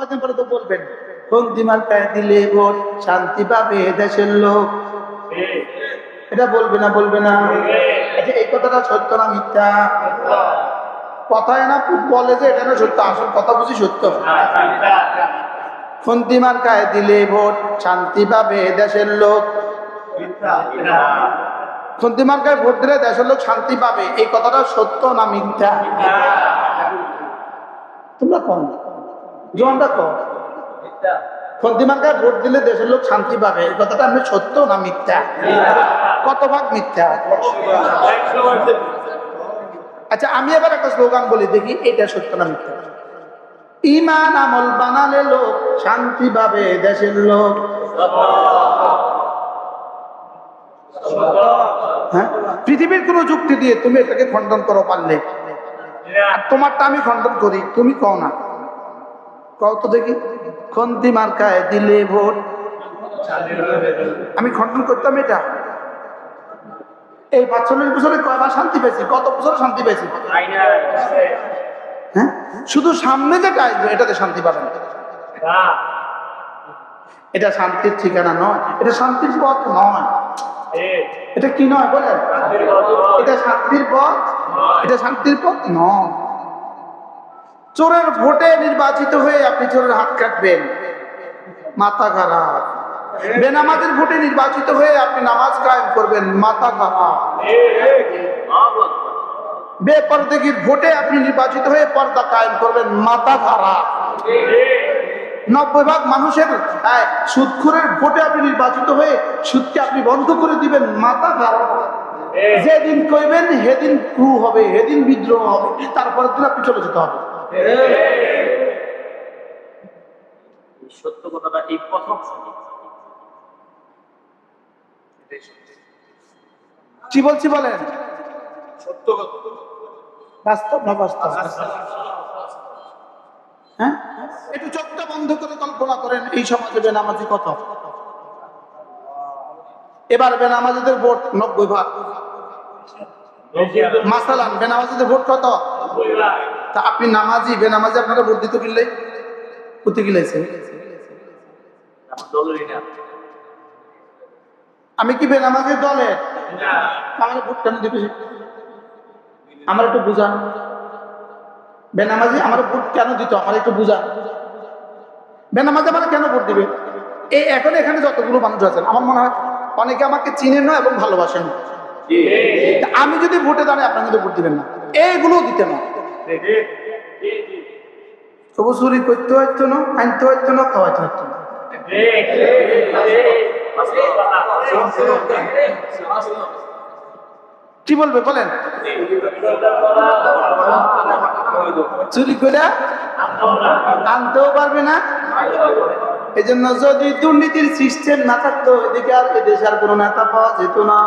কদিন পরে তো বলবেন। কোন দিমার্কায় দিলে ভোট শান্তি পাবে দেশের লোক। এটা বলবে না বলবে না। আচ্ছা এই কথাটা সত্য না মিথ্যা? কথায় না বলে যে এটা না সত্য, আসল কথা বুঝি সত্য। খুন্তি মার্কায় দিলে ভোট শান্তি পাবে দেশের লোক। খুন্তি মার্কায় ভোট দিলে দেশের লোক শান্তি পাবে। এই কথাটা সত্য না মিথ্যা? তোমরা কম কম খুন্তি ভোট দিলে দেশের লোক শান্তি পাবে। এই কথাটা আমি সত্য না মিথ্যা? কত ভাগ মিথ্যা? আচ্ছা আমি এবার একটা স্লোগান বলি দেখি এটা সত্য না মিথ্যা? ইমান আমল বানালে লোক শান্তি পাবে দেশের লোক। হ্যাঁ? পৃথিবীর কোনো যুক্তি দিয়ে তুমি এটাকে খণ্ডন করো পারলে। আর তোমারটা আমি খণ্ডন করি তুমি কও না। কও তো দেখি। খন্তি মার্কায় দিলে ভোট। আমি খণ্ডন করতাম এটা। এই পাঁচচল্লিশ বছরে কয়বার শান্তি পেয়েছি? কত বছরে শান্তি পেয়েছি? হ্যাঁ? শুধু সামনে যেটা আসবে এটাতে শান্তি পাবেন। এটা শান্তির ঠিকানা নয়। এটা শান্তির পথ নয়। এটা কি নয় বলেন? এটা শান্তির পথ? এটা শান্তির পথ নয়। চোরের ভোটে নির্বাচিত হয়ে আপনি চোরের হাত কাটবেন। মাথা খারাপ। বেনামাজের ভোটে নির্বাচিত হয়ে আপনি নামাজ কায়েম করবেন। মাথা খারাপ। বেপরদেগির ভোটে আপনি নির্বাচিত হয়ে পর্দা কায়েম করবেন। মাথা খারাপ। নব্বই ভাগ মানুষের সুদখোরের ভোটে আপনি নির্বাচিত হয়ে সুদকে আপনি বন্ধ করে দিবেন। মাথা খারাপ। যেদিন কইবেন, সেদিন ক্রু হবে, সেদিন বিদ্রোহ হবে। তারপরের দিন আপনি চলে যেতে হবে। সত্য কথাটা এই প্রথম শুনি। কি বলছি বলেন? সত্য কথা। বাস্তব না বাস্তব? হ্যাঁ? একটু চোখটা বন্ধ করে কল্পনা করেন এই সমাজে বেনামাজি কত? এবার বেনামাজিদের ভোট নব্বই ভাগ। মাসালান বেনামাজিদের ভোট কত? তা আপনি নামাজি বেনামাজি আপনারা ভোট দিতে কিনলে কোথায় গিলেছে দলেরই আমি কি বেনামাজির দলে? আমার ভোট কেন দিবে আমার একটু বুঝান। বেনামাজি আমার ভোট কেন দিত? আমার একটু বুঝান। বেনামাজি আমার কেন ভোট দিবে? এই এখন এখানে যতগুলো মানুষ আছেন আমার মনে হয় অনেকে আমাকে চিনেন না এবং ভালোবাসেন আমি যদি ভোটে দাঁড়াই আপনার কিন্তু ভোট দিবেন না। এইগুলো দিতে না তবু চুরি করতে হইতো না, আনতে হইতো না খাওয়াইতে হইতো না। কি বলবে, বলেন? চুরি করে আনতেও পারবে না এই জন্য যদি দুর্নীতির সিস্টেম না থাকতো, এদিকে আর এদেশে আর কোনো নেতা পাওয়া যেত না।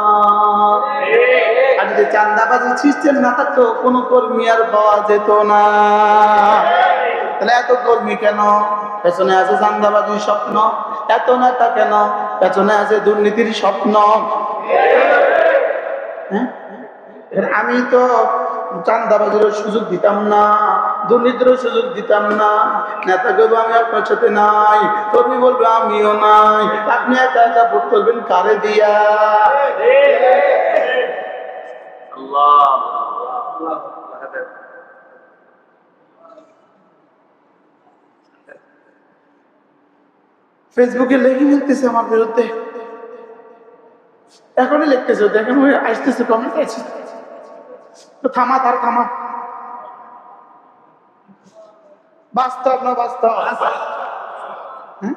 আর যদি চান্দাবাজির সিস্টেম না থাকতো, কোনো কর্মী আর পাওয়া যেত না। তাহলে এত কর্মী কেন? পেছনে আছে চান্দাবাজির স্বপ্ন, এত নেতা কেন? পেছনে আছে দুর্নীতির স্বপ্ন। হ্যাঁ? আমি তো চান্দাবাজিরও সুযোগ দিতাম না। দুর্নীতিরও সুযোগ দিতাম না। নেতা কেউ আমি আপনার সাথে নাই। কর্মী বলবে, আমিও নাই। আপনি একা একা ভোট করবেন কারে দিয়া? ফেসবুকে লেগে ফেলতেছে আমার বিরুদ্ধে। এখনই লিখতেছে দেখেন আসতেছে কমেন্ট আছে। থামা, তার থামা। বাস্তব না বাস্তব হ্যাঁ?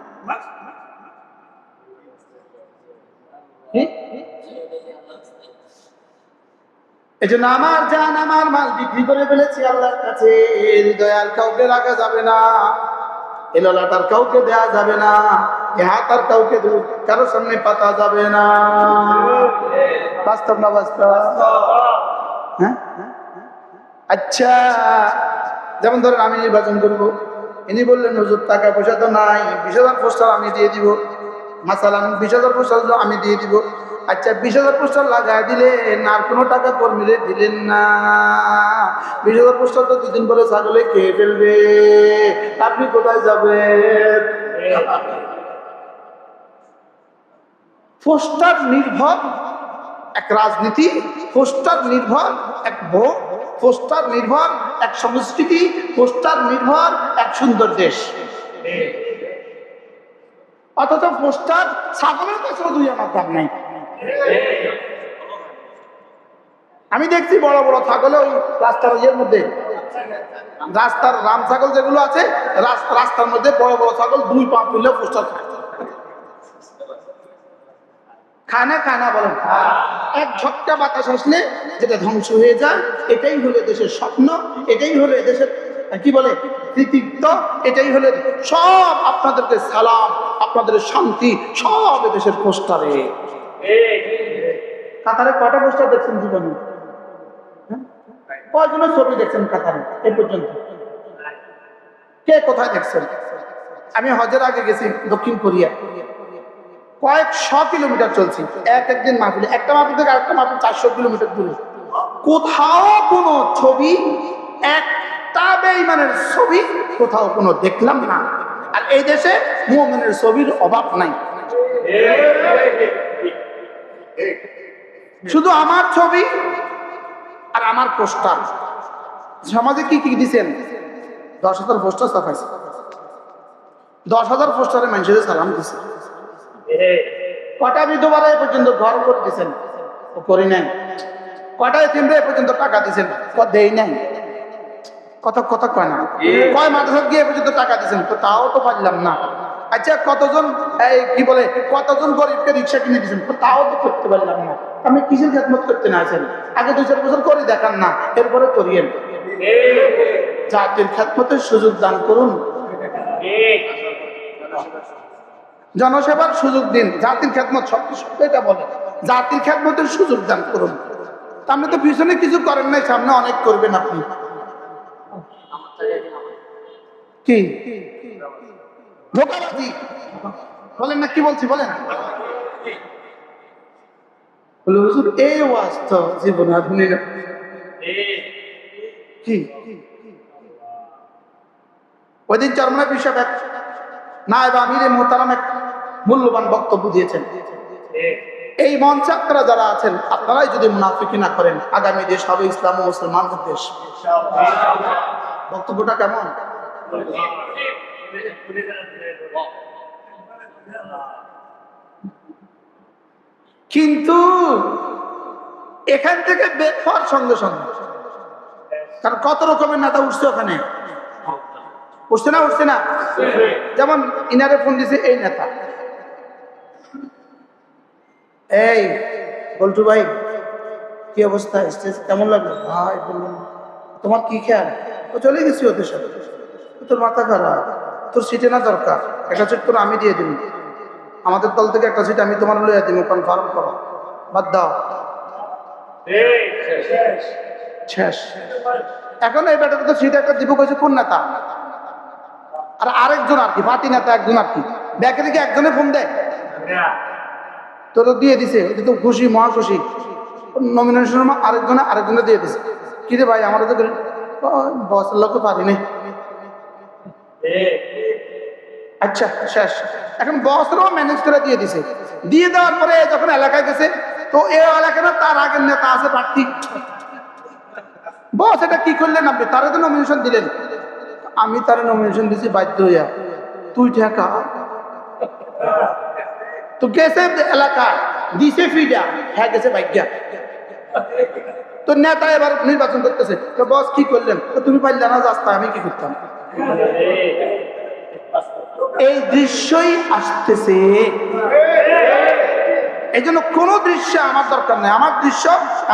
এই জন্য আমার আমার মাল বিক্রি করে ফেলেছি আল্লাহর কাছে। আর কাউকে রাখা যাবে না এ কাউকে দেয়া যাবে না হাত আর কাউকে কারও সামনে পাতা যাবে না। বাস্তব না বাস্তব হ্যাঁ? আচ্ছা যেমন ধরেন আমি নির্বাচন করব, ইনি বললেন, হুজুর, টাকা পয়সা তো নাই, বিশ হাজার পোস্টার আমি দিয়ে দিব। মাসালান বিশ হাজার পোস্টার আমি দিয়ে দিব। আচ্ছা বিশ হাজার পোস্টার লাগাই দিলেন, আর কোনো টাকা কর্মীরে দিলেন না। বিশ হাজার পোস্টার তো দুদিন পরে ছাগলে খেয়ে ফেলবে। আপনি কোথায় যাবেন? পোস্টার নির্ভর এক রাজনীতি, পোস্টার নির্ভর এক ভোট পোস্টার নির্ভর, এক সংস্কৃতি, পোস্টার নির্ভর, এক সুন্দর দেশ। অথচ পোস্টার ছাগলের কাছেও দুই আমার দাম নাই। আমি দেখছি বড় বড় ছাগল ওই রাস্তার ইয়ের মধ্যে, রাস্তার রাম ছাগল যেগুলো আছে, রাস- রাস্তার মধ্যে বড় বড় ছাগল দুই পা তুললে পোস্টার খায় খায় না খায় না বলেন। এক ঝটকা বাতাস আসলে যেটা ধ্বংস হয়ে যায়, এটাই হলো দেশের স্বপ্ন, এটাই হলো দেশের কি বলে, কৃতিত্ব, এটাই হলো সব আপনাদেরকে সালাম, আপনাদের শান্তি, সব দেশের পোস্টারে। কাতারে কয়টা পোস্টার দেখছেন জীবনে? হ্যাঁ? কয়জনের ছবি দেখছেন কাতারে এই পর্যন্ত? কে কোথায় দেখছেন? আমি হজের আগে গেছি দক্ষিণ কোরিয়া। কয়েকশো কিলোমিটার চলছি। এক একদিন মাহফিলে। একটা মাহফিল থেকে আরেকটা মাহফিল চারশো কিলোমিটার দূরে। কোথাও কোনো ছবি, একটা বেইমানের ছবি কোথাও কোনো দেখলাম না। আর এই দেশে মোমেনের ছবির অভাব নাই। শুধু আমার ছবি আর আমার পোস্টার। সমাজে কি কি দিছেন? দশ হাজার পোস্টার ছাপাইছে দশ হাজার পোস্টারে মানুষের সালাম দিছে। কটা বিধবারা এ পর্যন্ত ঘর করে দিছেন? ও করি নাই। কটা এতিমরা এ পর্যন্ত টাকা দিছেন? ক দেই নাই। কত কত কয় না? কয় মাদ্রাসা গিয়ে পর্যন্ত টাকা দিছেন? তো তাও তো পারলাম না। আচ্ছা কতজন এই কি বলে কতজন গরিবকে রিক্সা কিনে দিয়েছেন তো তাও তো করতে পারলাম না। আপনি কিসের খেদমত করতে না আছেন? আগে দুই চার বছর করে দেখান না এরপরে করিয়েন। জাতির খেদমতের সুযোগ দান করুন। জনসেবার সুযোগ দিন, জাতির খেদমত সত্য সত্য এটা বলে। জাতির খেদমতের সুযোগ দান করুন। আপনি তো পিছনে কিছু করেন নাই, সামনে অনেক করবেন আপনি। কি? ধোকাবাজি? বলেন না, কি বলছি, বলেন। এই ওয়াজ জীবনে না। কি? ওই দিন চরমনা বিষয় এক না, এবার আমিরে মোহতারাম এক মূল্যবান বক্তব্য দিয়েছেন। এই মঞ্চে আপনারা যারা আছেন, আপনারাই যদি মুনাফিকি না করেন, আগামী দেশ হবে ইসলাম ও মুসলমানদের দেশ। বক্তব্যটা কেমন? কিন্তু এখান থেকে বের হওয়ার সঙ্গে সঙ্গে, কারণ কত রকমের নেতা উঠছে ওখানে? উঠছে না উঠছে না? যেমন ইনারে ফোন দিছে, এই নেতা। এই বল্টু ভাই কি অবস্থা? স্টেজ কেমন লাগল? ভাই বললাম তোমার কি খেয়াল? ও চলে গেছি ওদের সাথে। তোর মাথা খারাপ তোর সিটে না দরকার। একটা সিট তোর আমি দিয়ে দিব। আমাদের দল থেকে একটা সিট আমি তোমার লইয়া দিব কনফার্ম করো। বাদ দাও। শেষ। এখন এই ব্যাটাতে তো সিট একটা দিব কইছে কোন নেতা? আর আরেকজন আর কি পার্টি নেতা একজন আর কি। ব্যাকে থেকে একজনে ফোন দেয়। তো দিয়ে দিছে তো খুশি, মহা খুশি। নমিনেশন আরেকজনে আরেকজনে দিয়ে দিছে। কি রে ভাই, আমরা তো বস লোক পারি নাই আচ্ছা শেষ। এখন বসরাও ম্যানেজ করে দিয়ে দিছে। দিয়ে দেওয়ার পরে যখন এলাকায় গেছে, তো এ এলাকায় না তার আগের নেতা আছে প্রার্থী। বস এটা কি করলেন আপনি? তারা তো নমিনেশন দিলেন। আমি তার নমিনেশন দিছি, বাধ্য হইয়া। তুই ঠেকা। তো গেছে এলাকা দিছে ফিডা হ্যাঁ গেছে ভাগ্যা। তো নেতা এবার নির্বাচন করতেছে তো বস কি করলেন? তো তুমি পারলে না রাস্তা আমি কি করতাম? এই দৃশ্যই আসতেছে। এই জন্য কোন দৃশ্য আমার দরকার নেই। আমার দৃশ্য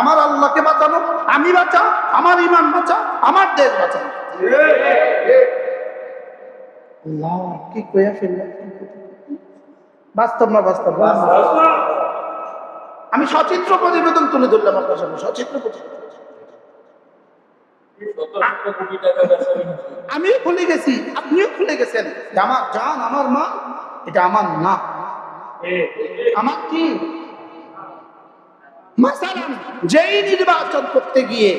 আমার আল্লাহকে বাঁচানো আমি বাঁচা আমার ইমান বাঁচা আমার দেশ বাঁচা আল্লাহ, কি কইয়া ফেললাম বাস্তব না বাস্তব? আমি সচিত্র প্রতিবেদন তুলে ধরলাম আপনার সামনে, সচিত্র প্রতিবেদন। আমিও ভুলে গেছি, আপনিও ভুলে গেছেন। আমার জান, আমার মা, এটা আমার না। আমার কি? মাসালান যেই নির্বাচন করতে গিয়ে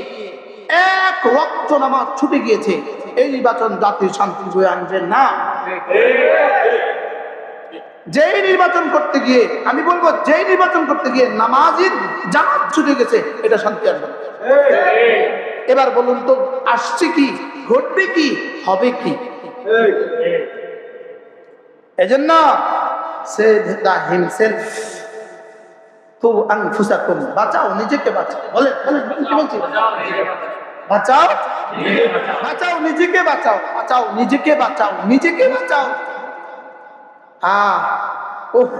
এক রক্ত নামাজ ছুটে গিয়েছে, এই নির্বাচন জাতির শান্তি বয়ে আনবে না। যেই নির্বাচন করতে গিয়ে আমি বলব যেই নির্বাচন করতে গিয়ে নামাজির জামাত ছুটে গেছে এটা শান্তি আনবে না। এবার বলুন তো আসছে কি ঘটবে কি হবে কি? এজন্য সে দা হিমসেলফ তো আনফুসাকুম বাঁচাও নিজেকে বাঁচাও। বলেন বলেন, কি বলছি? বাঁচাও। বাঁচাও নিজেকে বাঁচাও। বাঁচাও নিজেকে বাঁচাও। নিজেকে বাঁচাও। ওহ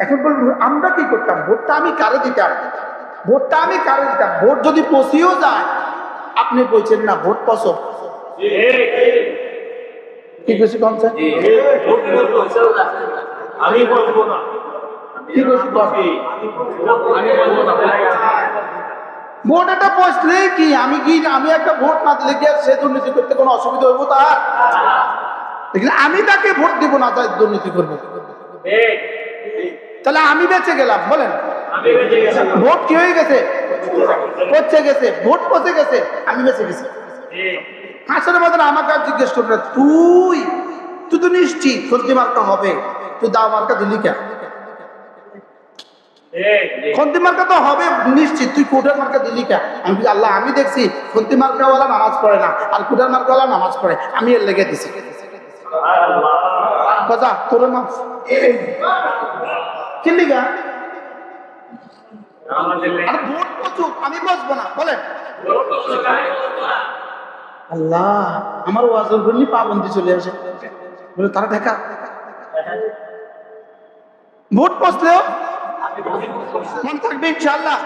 এখন বলব আমরা কি করতাম? ভোটটা আমি কারে দিতাম? ভোটটা আমি কারে দিতাম? ভোট যদি পচিও যায় আপনি বলছেন না ভোট পছন্দ কি কম আমি বলব না। ভোট বসলে কি? আমি কি আমি একটা ভোট না দিলে কি আর সে দুর্নীতি করতে কোনো অসুবিধা হইব তার? আমি তাকে ভোট দিব না, তাই দুর্নীতি করব। তাহলে আমি বেঁচে গেলাম, বলেন। ভোট কি হয়ে গেছে? পচে গেছে, ভোট পচে গেছে, আমি বেঁচে গেছি। হাসনের মতন আমাকে জিজ্ঞেস করবে তুই তুই তো নিশ্চিত খন্তি মার্কা হবে? তুই দাও মার্কা দিলি কেন? খন্তি মার্কা তো হবে, নিশ্চিত। তুই কোটার মার্কা দিলি কেন? আল্লাহ, আমি দেখছি খন্তি মার্কাওয়ালা নামাজ পড়ে না, আর কোটার মার্কাওয়ালা নামাজ পড়ে, আমি এর লেগে দিছি। কথা তোর মাফ কিনলি গা আর ভোট প্রচুর আমি বসবো না, বলেন। আল্লাহ, আমার ওয়াজের জন্য পাবন্দি চলে আসে। বলে, তারা ঢাকা ভোট পচলেও মন থাকবে ইনশাল্লাহ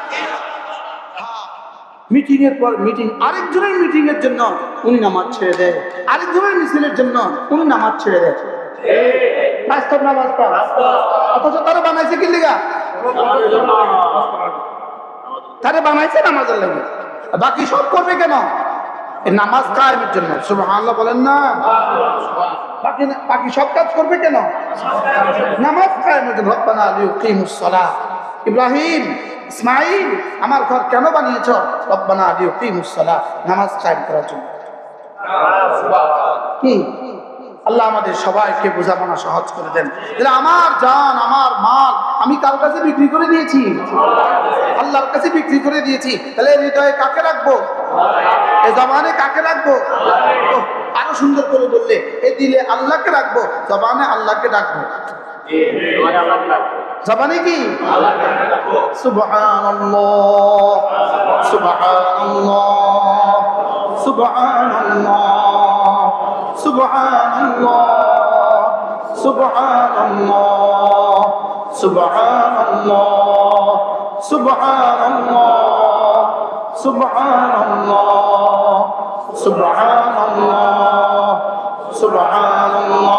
মিটিং এর পর মিটিং আরেকজনের মিটিং এর জন্য উনি নামাজ ছেড়ে দেয়। আরেকজনের মিছিলের জন্য উনি নামাজ ছেড়ে দেয়। বানাইছে কি বানাইছে বাকি সব করবে কেন? জন্য। বলেন না। বাকি বাকি সব কাজ করবে কেন? ইব্রাহিম ইসমাইল, আমার ঘর কেন বানিয়েছ? রব্বানা লিউকিমুস সালাহ নামাজ কায়েম করার জন্য। কি? আল্লাহ আমাদের সবাইকে বোঝাপনা সহজ করে দেন। তাহলে আমার জান, আমার মাল, আমি কার কাছে বিক্রি করে দিয়েছি? আল্লাহর কাছে বিক্রি করে দিয়েছি। তাহলে হৃদয়ে কাকে রাখব? এ জবানে কাকে রাখব? আরও সুন্দর করে বললে এ দিলে আল্লাহকে রাখব, জবানে আল্লাহকে ডাকবো জবানে কি সুবহানাল্লাহ সুবহানাল্লাহ সুবহানাল্লাহ সুবহানাল্লাহ সুবহানাল্লাহ সুবহানাল্লাহ সুবহানাল্লাহ সুবহানাল্লাহ সুবহানাল্লাহ সুবহানাল্লাহ